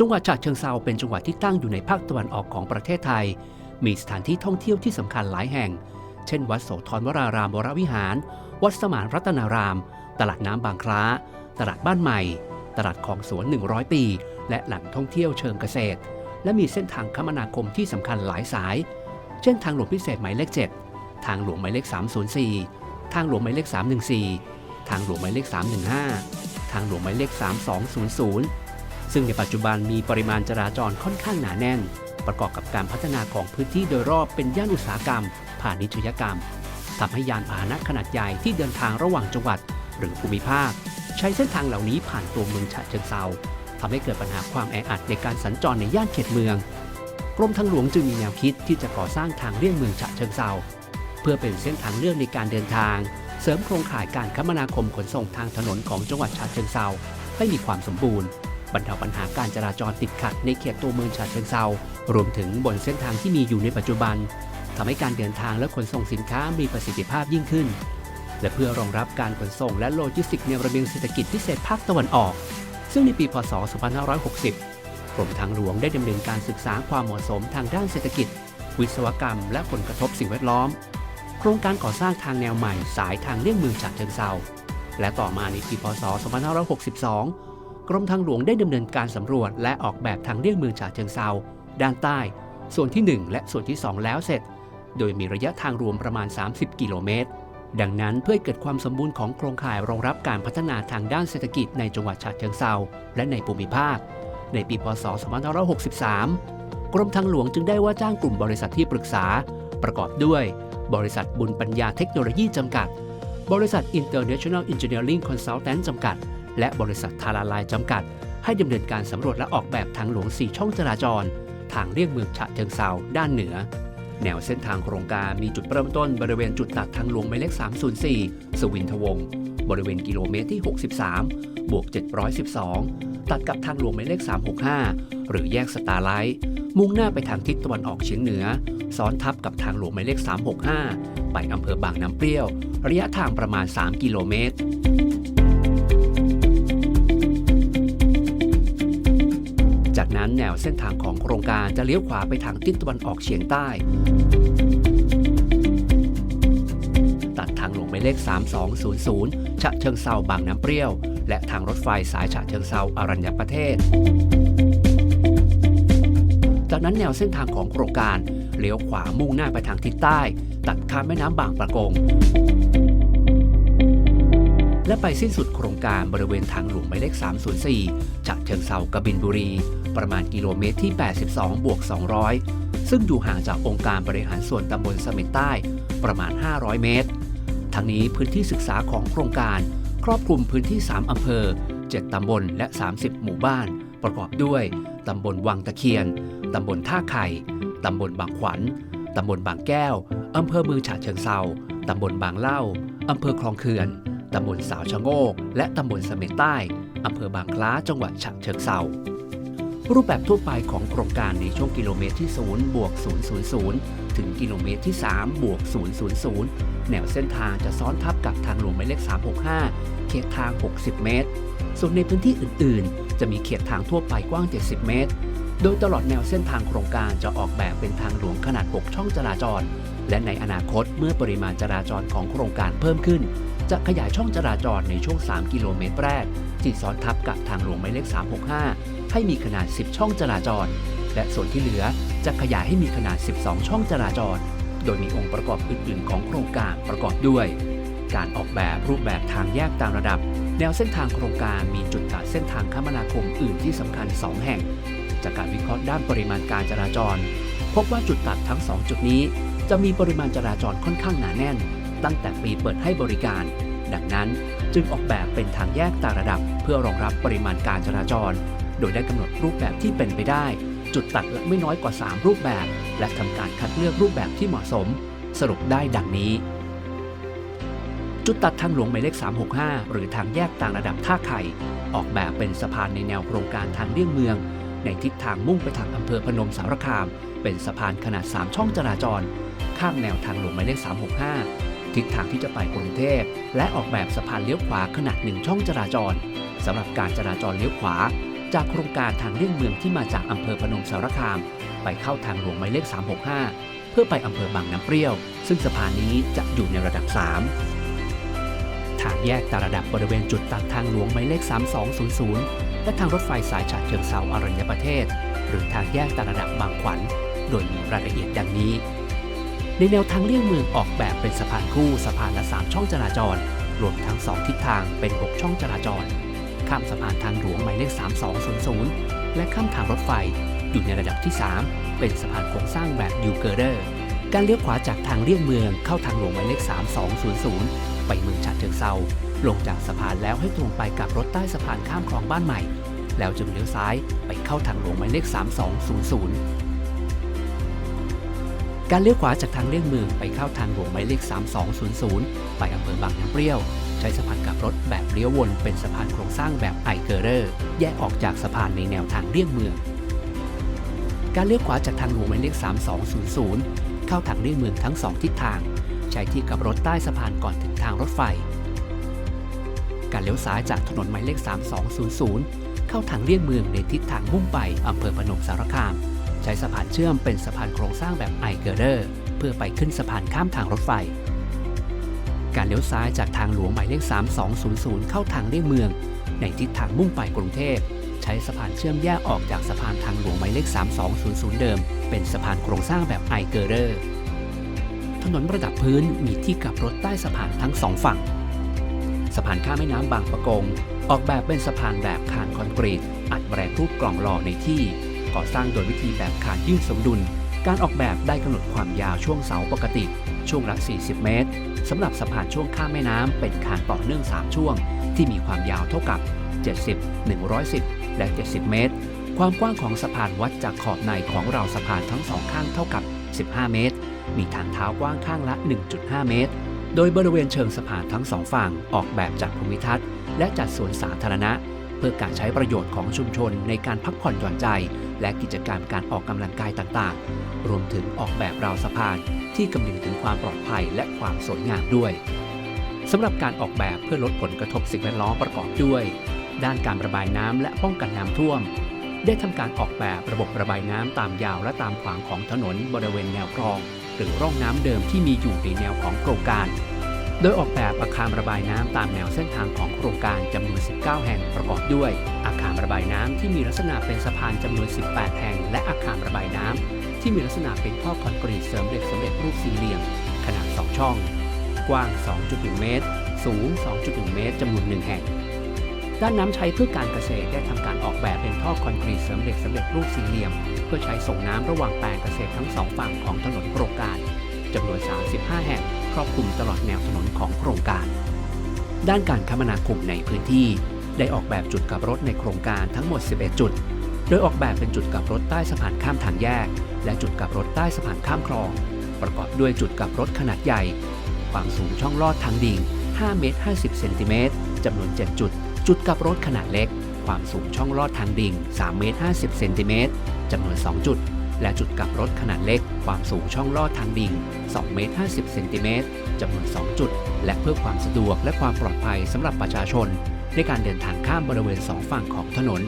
จังหวัดฉะเชิงเซาเป็นจังหวัดที่ตั้งอยู่ในภาคตะวันออกของประเทศไทย มีสถานที่ท่องเที่ยวที่สำคัญหลายแห่ง เช่น วัดโสธรวรารามวรวิหาร วัดสมานรัตนาราม ตลาดน้ำบางคล้า ตลาดบ้านใหม่ ตลาดของสวน 100 ปี และแหล่งท่องเที่ยวเชิงเกษตร และมีเส้นทางคมนาคมที่สำคัญหลายสาย เช่น ทางหลวงพิเศษหมายเลข 7 ทางหลวงหมายเลข 304 ทางหลวงหมายเลข 314 ทางหลวงหมายเลข 315 ทางหลวงหมายเลข 3200 ซึ่งในปัจจุบันมีปริมาณจราจรค่อนข้างหนาแน่น ประกอบกับการพัฒนาของพื้นที่โดยรอบเป็นย่านอุตสาหกรรมพาณิชยกรรมทำให้ยานพาหนะขนาดใหญ่ที่เดินทางระหว่างจังหวัด หรือภูมิภาค ใช้เส้นทางเหล่านี้ผ่านตัวเมืองฉะเชิงเซาทำให้เกิดปัญหาความแออัดในการสัญจรในย่านเขตเมืองกรมทางหลวงจึงมีแนวคิดที่จะก่อสร้างทางเลี่ยงเมืองฉะเชิงเซาเพื่อเป็นเส้นทางเลือกในการเดินทาง เสริมโครงข่ายการคมนาคมขนส่งทางถนนของจังหวัดฉะเชิงเซาให้มีความสมบูรณ์ บรรเทาปัญหาการจราจรติดขัดในเขตตัวเมืองฉะเชิงเซารวมถึงบนเส้นทางที่มีอยู่ในปัจจุบันทำให้การเดินทางและขนส่งสินค้ามีประสิทธิภาพยิ่งขึ้น และเพื่อรองรับการขนส่งและโลจิสติกส์ในระเบียงเศรษฐกิจพิเศษภาคตะวันออก ซึ่งในปี พศ 2560 กรมทางหลวงได้ดำเนินการศึกษาความเหมาะสมทางด้านเศรษฐกิจ วิศวกรรม และผลกระทบสิ่งแวดล้อม โครงการก่อสร้างทางแนวใหม่สายทางเลี่ยงเมืองฉะเชิงเซาและต่อมาในปี พศ 2562 กรมทางหลวงได้ดำเนินการสำรวจและออกแบบทางเลี่ยงเมืองฉะเชิงเซาด้านใต้ ส่วนที่ 1 และส่วนที่ 2 แล้วเสร็จ โดยมีระยะทางรวมประมาณ 30 กิโลเมตร ดังนั้นเพื่อเกิดความสมบูรณ์ของโครงข่ายรองรับการพัฒนาทางด้านเศรษฐกิจในจังหวัดฉะเชิงเซาและในภูมิภาค ในปีพศ 2563 กรมทางหลวงจึงได้ว่าจ้างกลุ่มบริษัทที่ปรึกษา ประกอบด้วย บริษัทบุญปัญญาเทคโนโลยีจำกัด บริษัท International Engineering Consultant จำกัด และบริษัททาราไลน์จำกัด ให้ดำเนินการสำรวจและออกแบบทางหลวง 4 ช่องจราจร ทางเลี่ยงเมืองฉะเชิงเซาด้านเหนือ แนวเส้นทางโครงการมีจุดเริ่มต้นบริเวณจุดตัดทางหลวงหมายเลข 304 สวินทวงศ์บริเวณกิโลเมตรที่ 63 บวก 712 ตัดกับทางหลวงหมายเลข 365 หรือแยกสตาร์ไลท์ มุ่งหน้าไปทางทิศตะวันออกเฉียงเหนือ ซ้อนทับกับทางหลวงหมายเลข 365 ไปอำเภอบางน้ำเปรี้ยว ระยะทางประมาณ 3 กิโลเมตร จากนั้นแนวเส้นทางของโครงการจะเลี้ยวขวาไปทางทิศตะวันออกเฉียงใต้ ตัดทางหลวงหมายเลข 3200 ฉะเชิงเซาบางน้ำเปรี้ยว และทางรถไฟสายฉะเชิงเซาอารัญญประเทศ จากนั้นแนวเส้นทางของโครงการเลี้ยวขวามุ่งหน้าไปทางทิศใต้ ตัดข้ามแม่น้ำบางประกงและไปสิ้นสุดโครงการบริเวณทางหลวงหมายเลข 304ฉะเชิงเซากบินบุรี ประมาณกิโลเมตรที่ 82 บวก 200 ซึ่งอยู่ห่างจากองค์การบริหารส่วนตำบลเสม็ดใต้ประมาณ 500 เมตร ทั้งนี้พื้นที่ศึกษาของโครงการ ครอบคลุมพื้นที่ 3 อำเภอ 7 ตำบลและ 30 หมู่บ้าน ประกอบด้วย ตำบลวังตะเคียน ตำบลท่าไข่ ตำบลบางขวัญ ตำบลบางแก้ว อำเภอเมืองฉะเชิงเซาตำบลบางเล่า อำเภอคลองเขื่อน ตำบลสาวชะโงก และตำบลเสม็ดใต้ อำเภอบางคล้าจังหวัดฉะเชิงเซา รูปแบบทั่วไปของโครงการในช่วงกิโลเมตรที่0บวก000 ถึงกิโลเมตรที่3บวก000 แนวเส้นทางจะซ้อนทับกับทางหลวงหมายเลข 365 เขตทาง 60 เมตร ส่วนในพื้นที่อื่น ๆ จะมีเขตทางทั่วไปกว้าง 70 เมตร โดยตลอดแนวเส้นทางโครงการจะออกแบบเป็นทางหลวงขนาด 6 ช่องจราจร และในอนาคตเมื่อปริมาณจราจรของโครงการเพิ่มขึ้น จะขยายช่องจราจรในช่วง 3 กิโลเมตรแรกที่ซ้อนทับกับทางหลวงหมายเลข 365 ให้มีขนาด 10 ช่องจราจร และส่วนที่เหลือจะขยายให้มีขนาด 12 ช่องจราจร โดยมีองค์ประกอบอื่น ๆ ของโครงการประกอบด้วย การออกแบบรูปแบบทางแยกตามระดับ แนวเส้นทางโครงการมีจุดตัดเส้นทางคมนาคมอื่นที่สำคัญ 2 แห่ง จากการวิเคราะห์ด้านปริมาณการจราจร พบว่าจุดตัดทั้ง 2 จุดนี้ จะมีปริมาณจราจรค่อนข้างหนาแน่น ตั้งแต่ปีเปิดให้บริการ ดังนั้นจึงออกแบบเป็นทางแยกต่างระดับ เพื่อรองรับปริมาณการจราจร โดยได้กำหนดรูปแบบที่เป็นไปได้ จุดตัดละไม่น้อยกว่า 3 รูปแบบ และทำการคัดเลือกรูปแบบที่เหมาะสม สรุปได้ดังนี้ จุดตัดทางหลวงหมายเลข 365 หรือทางแยกต่างระดับท่าไข่ ออกแบบเป็นสะพานในแนวโครงการทางเลี่ยงเมือง ในทิศทางมุ่งไปทางอำเภอพนมสารคาม เป็นสะพานขนาด 3 ช่องจราจร ข้ามแนวทางหลวงหมายเลข 365 ทิศทางที่จะไปกรุงเทพและออกแบบสะพานเลี้ยวขวาขนาด1ช่องจราจรสำหรับการจราจรเลี้ยวขวา จากโครงการทางเลี่ยงเมืองที่มาจากอำเภอพนมสารคาม ไปเข้าทางหลวงหมายเลข 365 เพื่อไปอำเภอบางน้ำเปรี้ยว ซึ่งสะพานนี้จะอยู่ในระดับ 3 ทางแยกต่ระดับบริเวณจุดตัดทางหลวงหมายเลข 3200 และทางรถไฟสายฉะเชิงเซาอรัญญประเทศ หรือทางแยกต่ระดับบางขวัญ โดยมีรายละเอียดดังนี้ ในแนวทางเลี่ยงเมืองออกแบบเป็นสะพานคู่สะพานละ 3 ช่องจราจร รวมทั้ง 2 ทิศทางเป็น 6 ช่องจราจร ข้ามสะพานทางหลวงหมายเลข 3200 และข้ามทางรถไฟ อยู่ในระดับที่ 3 เป็นสะพานโครงสร้างแบบยูเกอร์เดอร์ การเลี้ยวขวาจากทางเลี่ยงเมืองเข้าทางหลวงหมายเลข 3200 ไปเมืองฉะเชิงเซาลงจากสะพานแล้วให้ตรงไปกับรถใต้สะพานข้ามคลองบ้านใหม่ แล้วจึงเลี้ยวซ้ายไปเข้าทางหลวงหมายเลข 3200 การเลี้ยวขวาจากทางเลี่ยงเมืองไปเข้าทางหลวงหมายเลข 3200 ไปอำเภอบางน้ำเปรี้ยว ใช้สะพานกลับรถแบบเลี้ยววนเป็นสะพานโครงสร้างแบบไอเกอร์เรอร์แยกออกจากสะพานในแนวทางเลี่ยงเมือง การเลี้ยวขวาจากทางหลวงหมายเลข 3200 เข้าทางเลี่ยงเมืองทั้ง 2 ทิศทาง ใช้ที่กลับรถใต้สะพานก่อนถึงทางรถไฟ การเลี้ยวซ้ายจากถนนหมายเลข 3200 เข้าทางเลี่ยงเมืองในทิศทางมุ่งไปอำเภอพนมสารคาม ใช้สะพานเชื่อมเป็นสะพานโครงสร้างแบบไอเกอร์เดอร์เพื่อไปขึ้นสะพานข้ามทางรถไฟ การเลี้ยวซ้ายจากทางหลวงหมายเลข 3200 เข้าทางเลี่ยงเมือง ในทิศทางมุ่งไปกรุงเทพ ใช้สะพานเชื่อมแยกออกจากสะพานทางหลวงหมายเลข 3200 เดิม เป็นสะพานโครงสร้างแบบไอเกอร์เดอร์ถนนระดับพื้นมีที่กลับรถใต้สะพานทั้งสองฝั่ง สะพานข้ามแม่น้ำบางปะกง ออกแบบเป็นสะพานแบบคานคอนกรีต อัดแรงรูปกล่องรอในที่ ก่อสร้างโดยวิธีแบบคานยื่นสมดุล การออกแบบได้กำหนดความยาวช่วงเสาปกติ ช่วงละ 40 เมตรสำหรับสะพานช่วงข้ามแม่น้ำเป็นคานต่อเนื่อง 3 ช่วง ที่มีความยาวเท่ากับ 70 110 และ 70 เมตร ความกว้างของสะพานวัดจากขอบในของราวสะพานทั้งสองข้างเท่ากับ 15 เมตร มีทางเท้ากว้างข้างละ 1.5 เมตร โดยบริเวณเชิงสะพานทั้งสองฝั่งออกแบบจากภูมิทัศน์ และจัดสวนสาธารณะ เพื่อการใช้ประโยชน์ของชุมชนในการพักผ่อนหย่อนใจ และกิจกรรมการออกกำลังกายต่างๆ รวมถึงออกแบบราวสะพาน ที่คำนึงถึงความปลอดภัยและความสวยงามด้วยสำหรับการออกแบบเพื่อลดผลกระทบสิ่งแวดล้อมประกอบด้วย ด้านการระบายน้ำและป้องกันน้ำท่วม ได้ทำการออกแบบระบบระบายน้ำตามยาวและตามขวางของถนนบริเวณแนวคลอง หรือร่องน้ำเดิมที่มีอยู่ในแนวของโครงการ โดยออกแบบอาคารระบายน้ำตามแนวเส้นทางของโครงการจำนวน 19 แห่งประกอบด้วย อาคารระบายน้ำที่มีลักษณะเป็นสะพานจำนวน 18 แห่ง และอาคารระบายน้ำที่มีลักษณะเป็นท่อคอนกรีตเสริมเหล็กสำเร็จรูปสี่เหลี่ยม ขนาด 2 ช่อง กว้าง 2.1 เมตร สูง 2.1 เมตรจำนวน1แห่ง ด้านน้ำใช้เพื่อการเกษตรได้ทำการออกแบบเป็นท่อคอนกรีตเสริมเหล็กสำเร็จรูปสี่เหลี่ยม เพื่อใช้ส่งน้ำระหว่างแปลงเกษตรทั้งสองฝั่งของถนนโครงการ จำนวน 35 แห่ง ครอบคลุมตลอดแนวถนนของโครงการ ด้านการคมนาคมในพื้นที่ ได้ออกแบบจุดกลับรถในโครงการทั้งหมด 11 จุด โดยออกแบบเป็นจุดกลับรถใต้สะพานข้ามทางแยก และจุดกลับรถใต้สะพานข้ามคลอง ประกอบด้วยจุดกลับรถขนาดใหญ่ ความสูงช่องลอดทางดิ่ง 5 เมตร 50 เซนติเมตรจำนวน 7 จุด จุดกลับรถขนาดเล็ก ความสูงช่องลอดทางดิ่ง 3 เมตร 50 เซนติเมตรจำนวน 2 จุด และจุดกลับรถขนาดเล็ก ความสูงช่องลอดทางดิ่ง 2 เมตร 50 เซนติเมตรจำนวน 2 จุด และเพื่อความสะดวกและความปลอดภัยสำหรับประชาชน ในการเดินทางข้ามบริเวณ 2 ฝั่งของถนน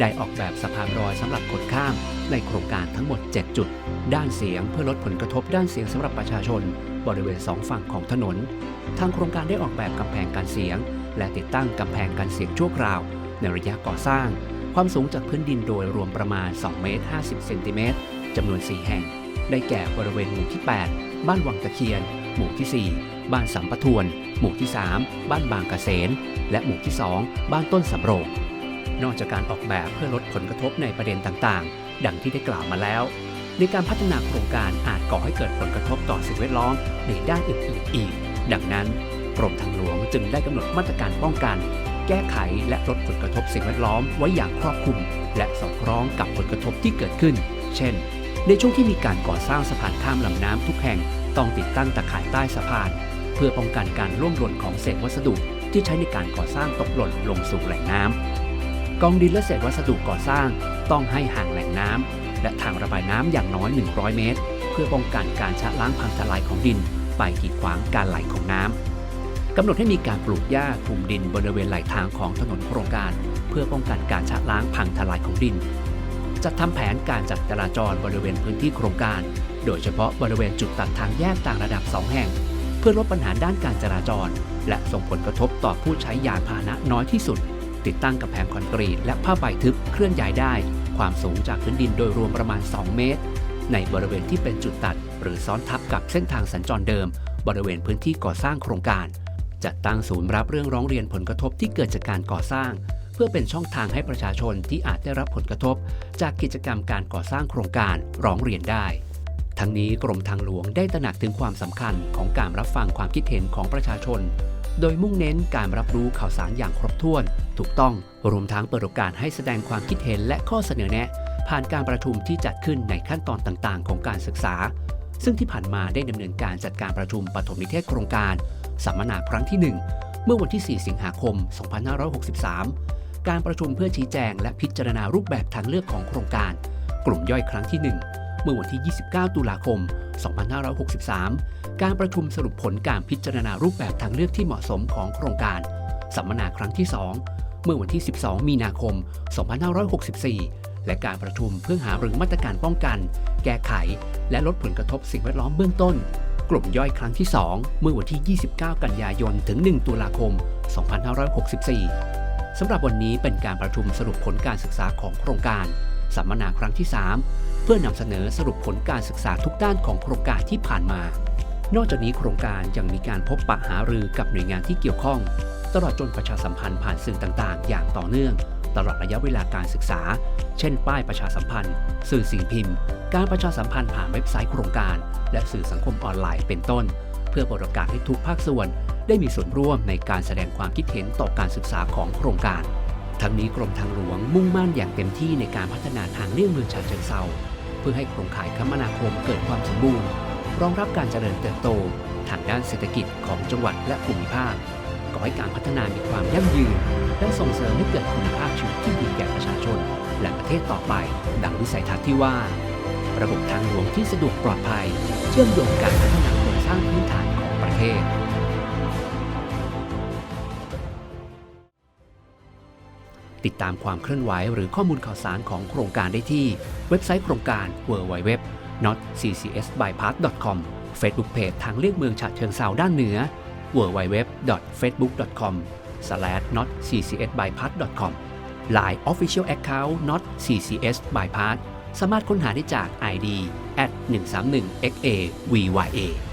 ได้ออกแบบสะพานลอยสำหรับคนข้าม ในโครงการทั้งหมด 7 จุด ด้านเสียงเพื่อลดผลกระทบด้านเสียงสำหรับประชาชน บริเวณ 2 ฝั่งของถนน ทางโครงการได้ออกแบบกำแพงกันเสียง และติดตั้งกำแพงกันเสียงชั่วคราว ในระยะก่อสร้าง ความสูงจากพื้นดินโดยรวมประมาณ 2 เมตร 50 เซนติเมตรจำนวน 4 แห่ง ได้แก่บริเวณหมู่ที่ 8 บ้านวังตะเคียน หมู่ที่ 4 บ้านสัมปทวน หมู่ที่ 3 บ้านบางกะเสน และหมู่ที่ 2 บ้านต้นสำโรง นอกจากการออกแบบเพื่อลดผลกระทบในประเด็นต่างๆ ดังที่ได้กล่าวมาแล้ว ในการพัฒนาโครงการอาจก่อให้เกิดผลกระทบต่อสิ่งแวดล้อมในด้านอื่นๆอีก ดังนั้นกรมทางหลวงจึงได้กำหนดมาตรการป้องกัน แก้ไขและลดผลกระทบสิ่งแวดล้อมไว้อย่างครอบคลุม และสอดคล้องกับผลกระทบที่เกิดขึ้น เช่น ในช่วงที่มีการก่อสร้างสะพานข้ามลำน้ำทุกแห่งต้องติดตั้งตะข่ายใต้สะพาน เพื่อป้องกันการร่วงหล่นของเศษวัสดุที่ใช้ในการก่อสร้างตกหล่นลงสู่แหล่งน้ำกองดินและเศษวัสดุก่อสร้าง ต้องให้ห่างแหล่งน้ำและทางระบายน้ำอย่างน้อย 100 เมตร เพื่อป้องกันการชะล้างพังทลายของดิน ไปกีดขวางการไหลของน้ำ กำหนดให้มีการปลูกหญ้าคลุมดินบริเวณไหลทางของถนนโครงการ เพื่อป้องกันการชะล้างพังทลายของดิน จัดทำแผนการจัดจราจรบริเวณพื้นที่โครงการ โดยเฉพาะบริเวณจุดตัดทางแยกต่างระดับ 2 แห่ง เพื่อลดปัญหาด้านการจราจร และส่งผลกระทบต่อผู้ใช้ยานพาหนะน้อยที่สุด ติดตั้งกำแพงคอนกรีตและผ้าใบทึบเคลื่อนย้ายได้ ความสูงจากพื้นดินโดยรวมประมาณ 2 เมตร ในบริเวณที่เป็นจุดตัด หรือซ้อนทับกับเส้นทางสัญจรเดิม บริเวณพื้นที่ก่อสร้างโครงการ จัดตั้งศูนย์รับเรื่องร้องเรียนผลกระทบที่เกิดจากการก่อสร้าง เพื่อเป็นช่องทางให้ประชาชนที่อาจได้รับผลกระทบ จากกิจกรรมการก่อสร้างโครงการร้องเรียนได้ทั้งนี้กรมทางหลวงได้ตระหนักถึงความสำคัญของการรับฟังความคิดเห็นของประชาชน โดยมุ่งเน้นการรับรู้ข่าวสารอย่างครบถ้วน ถูกต้องรวมทั้งเปิดโอกาสให้แสดงความคิดเห็นและข้อเสนอแนะ ผ่านการประชุมที่จัดขึ้นในขั้นตอนต่างๆ ของการศึกษา ซึ่งที่ผ่านมาได้ดำเนินการจัดการประชุมปฐมนิเทศโครงการ สัมมนาครั้งที่ 1 เมื่อวันที่ 4 สิงหาคม 2563 การประชุมเพื่อชี้แจงและพิจารณารูปแบบทางเลือกของโครงการ กลุ่มย่อยครั้งที่ 1 เมื่อวันที่ 29 ตุลาคม 2563 การประชุมสรุปผลการพิจารณารูปแบบทางเลือกที่เหมาะสมของโครงการ สัมมนาครั้งที่ 2 เมื่อวันที่ 12 มีนาคม 2564และการประชุมเพื่อหารือมาตรการป้องกัน แก้ไข และลดผลกระทบสิ่งแวดล้อมเบื้องต้น กลุ่มย่อยครั้งที่ 2 เมื่อวันที่ 29 กันยายน ถึง 1 ตุลาคม 2564 สำหรับวันนี้เป็นการประชุมสรุปผลการศึกษาของโครงการ สัมมนาครั้งที่ 3 เพื่อนำเสนอสรุปผลการศึกษาทุกด้านของโครงการที่ผ่านมา นอกจากนี้โครงการยังมีการพบปะหารือกับหน่วยงานที่เกี่ยวข้อง ตลอดจนประชาสัมพันธ์ผ่านสื่อต่างๆ อย่างต่อเนื่อง ตลอดระยะเวลาการศึกษา เช่น ป้ายประชาสัมพันธ์ สื่อสิ่งพิมพ์ การประชาสัมพันธ์ผ่านเว็บไซต์โครงการ และสื่อสังคมออนไลน์เป็นต้น เพื่อเปิดโอกาสให้ทุกภาคส่วน ได้มีส่วนร่วมในการแสดงความคิดเห็นต่อการศึกษาของโครงการ ทั้งนี้กรมทางหลวงมุ่งมั่นอย่างเต็มที่ในการพัฒนาทางเลี่ยงเมืองฉะเชิงเทราเพื่อให้โครงข่ายคมนาคมเกิดความสมบูรณ์รองรับการเจริญเติบโต ทางด้านเศรษฐกิจของจังหวัดและภูมิภาคก่อให้การพัฒนามีความยั่งยืน และส่งเสริมให้เกิดคุณภาพชีวิตที่ดีแก่ประชาชน และประเทศต่อไป ดังวิสัยทัศน์ที่ว่า ระบบทางหลวงที่สะดวกปลอดภัย เชื่อมโยงการพัฒนาโครงสร้างพื้นฐานของประเทศ ติดตามความเคลื่อนไหวหรือข้อมูลข่าวสารของโครงการได้ที่ เว็บไซต์โครงการ www notccsbypass.com Facebook Page ทางเลี่ยงเมืองฉะเชิงเซาด้านเหนือ www facebook.com www.not ccsbypass.com Line Official Account not ccs bypass สามารถค้นหาได้จาก ID at 131 xa vya